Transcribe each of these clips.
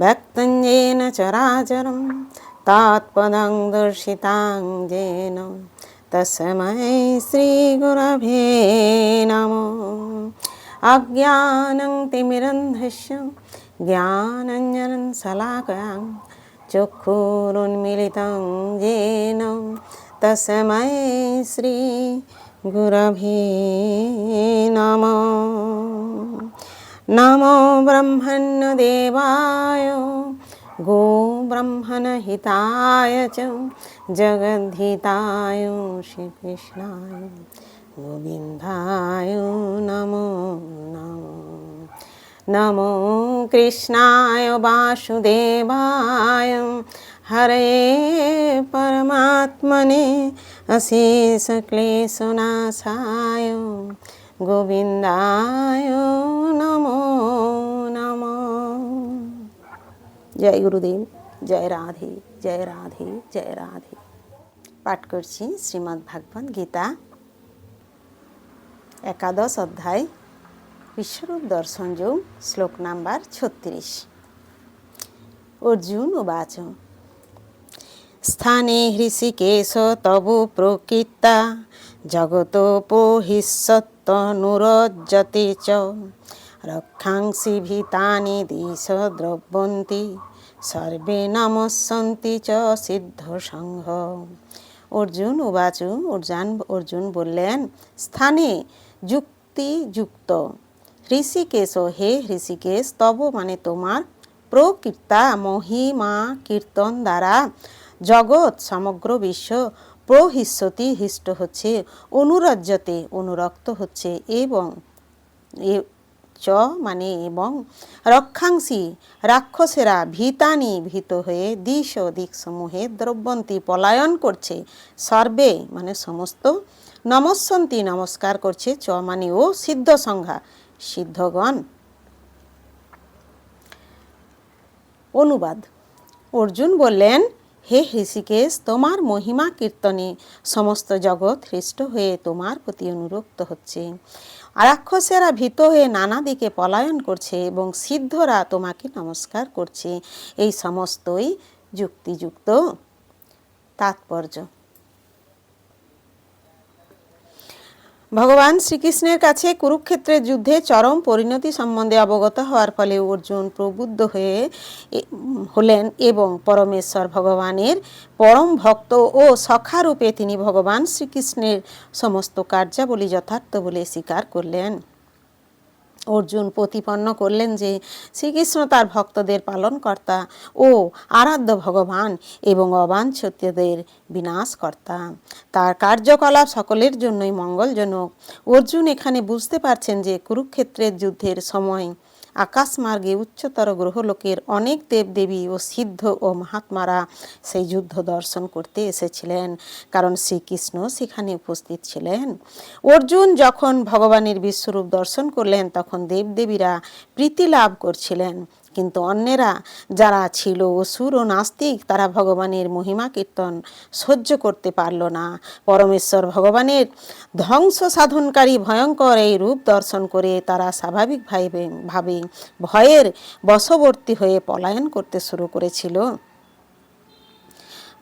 व्यक्तं येन चराचरं तात्पदं दर्शितां येन तस्मै श्रीगुरवे नमो अज्ञानं तिमिरन्धस्य ज्ञानञ्जनं शलाकयां चक्षुरुन्मिलितं येन तस्मै श्रीगुरवे नमः नमो ब्रह्मण्यदेवाय गो ब्रह्मणहिताय च जगद्धिताय श्रीकृष्णाय गोविन्दाय नमो नमो नमो कृष्णाय वासुदेवाय हरे परमात्मने अशेषक्लेशनाशाय गोविन्दाय জয় গুরুদেব, জয় রাধে জয় রাধে জয় রাধে। পাঠ করছি শ্রীমদ্ ভাগবত গীতা, একাদশ অধ্যায়, বিশ্বরূপ দর্শন যোগ, শ্লোক নাম্বার ছত্রিশ। অর্জুন উবাচ, স্থানে হৃষিকেশ তব প্রকৃতা জগতোপহিষ্যত্তনুরজ্জতে চ রক্ষাংসি ভীতানি দিশ দ্রব্যন্তি সর্বে নমস্যন্তি চ সিদ্ধ সংঘ অর্জুন উবাচু অর্জান অর্জুন বললেন স্থানে যুক্তি যুক্ত ঋষিকেশ হে ঋষিকেশ তব মানে তোমার প্রকীর্তা মহিমা কীর্তন দ্বারা জগৎ সমগ্র বিশ্ব প্রহিষ্যতি হিষ্ট হচ্ছে অনুরাজ্যতে অনুরক্ত হচ্ছে এবং চ মানে এবং রক্ষাংসী, রাক্ষসেরা ভীতানি ভীত হয়ে দিশ ও দিকসমূহে দ্রব্যন্তী পলায়ন করছে। সর্বে মানে সমস্ত নমস্যন্তি নমস্কার করছে চ মানে ও সিদ্ধ সংজ্ঞা, সিদ্ধগণ। অনুবাদ। অর্জুন বললেন, হে হৃষিকেশ, তোমার মহিমা কীর্তনে সমস্ত জগৎ হৃষ্ট হয়ে তোমার প্রতি অনুরক্ত হচ্ছে। রাক্ষসেরা ভীত হয়ে নানা দিকে পলায়ন করছে এবং সিদ্ধরা তোমাকে নমস্কার করছে। এই সমস্তই যুক্তিযুক্ত তাৎপর্য। ভগবান শ্রীকৃষ্ণের কাছে কুরুক্ষেত্রের যুদ্ধে চরম পরিণতি সম্বন্ধে অবগত হওয়ার ফলে অর্জুন প্রবুদ্ধ হয়ে হলেন এবং পরমেশ্বর ভগবানের পরম ভক্ত ও সখারূপে তিনি ভগবান শ্রীকৃষ্ণের সমস্ত কার্যাবলী যথার্থ বলে স্বীকার করলেন। অর্জুন প্রতিপন্ন করলেন যে শ্রীকৃষ্ণ তার ভক্তদের পালনকর্তা ও আরাধ্য ভগবান এবং অবাঞ্ছত্যদের বিনাশকর্তা। তার কার্যকলাপ সকলের জন্যই মঙ্গলজনক। অর্জুন এখানে বুঝতে পারছেন যে কুরুক্ষেত্রের যুদ্ধের সময় আকাশমার্গে উচ্চতর গ্রহলোকের অনেক দেবদেবী ও সিদ্ধ ও মহাত্মারা সেই যুদ্ধ দর্শন করতে এসেছিলেন, কারণ শ্রীকৃষ্ণ সেখানে উপস্থিত ছিলেন। অর্জুন যখন ভগবানের বিশ্বরূপ দর্শন করলেন, তখন দেবদেবীরা প্রীতি লাভ করছিলেন। কিন্তু অন্যেরা যারা ছিল অসুর ও নাস্তিক, তারা ভগবানের মহিমা কীর্তন সহ্য করতে পারল না। পরমেশ্বর ভগবানের ধ্বংস সাধনকারী ভয়ঙ্কর এই রূপ দর্শন করে তারা স্বাভাবিকভাবে ভাবে ভয়ের বশবর্তী হয়ে পলায়ন করতে শুরু করেছিল।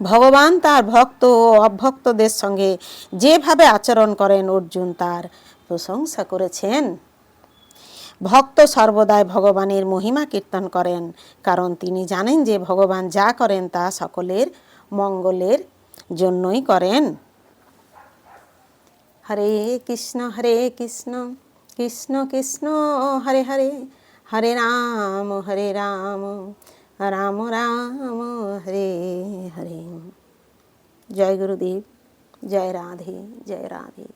ভগবান তার ভক্ত ও অভক্তদের সঙ্গে যেভাবে আচরণ করেন অর্জুন তার প্রশংসা করেছেন। ভক্ত সর্বদাই ভগবানের মহিমা কীর্তন করেন, কারণ তিনি জানেন যে ভগবান যা করেন তা সকলের মঙ্গলের জন্যই করেন। হরে কৃষ্ণ হরে কৃষ্ণ কৃষ্ণ কৃষ্ণ, হরে হরে হরে রাম হরে রাম রাম রাম, হরে হরে। জয় গুরুদেব, জয় রাধে জয় রাধে।